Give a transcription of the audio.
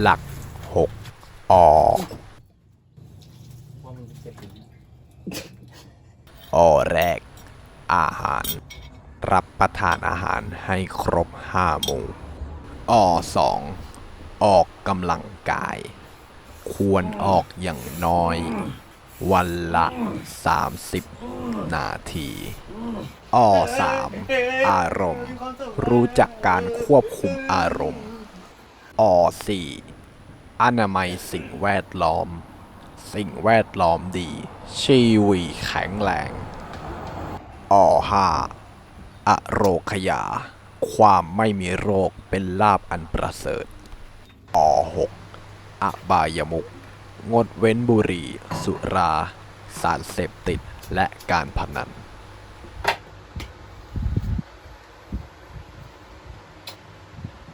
หลักหกอออแรก อาหาร รับประทานอาหารให้ครบห้าหมู่อสองออกกำลังกาย ควรออกอย่างน้อย วันละ 30 นาทีอสามอารมณ์ รู้จักการควบคุมอารมณ์ อสี่อนามัยสิ่งแวดล้อม สิ่งแวดล้อมดี ชีวีแข็งแรงอห้าอโรคยา ความไม่มีโรคเป็นลาบอันประเสริฐอหกอบายมุก งดเว้นบุหรี่ สุรา สารเสพติดและการพนัน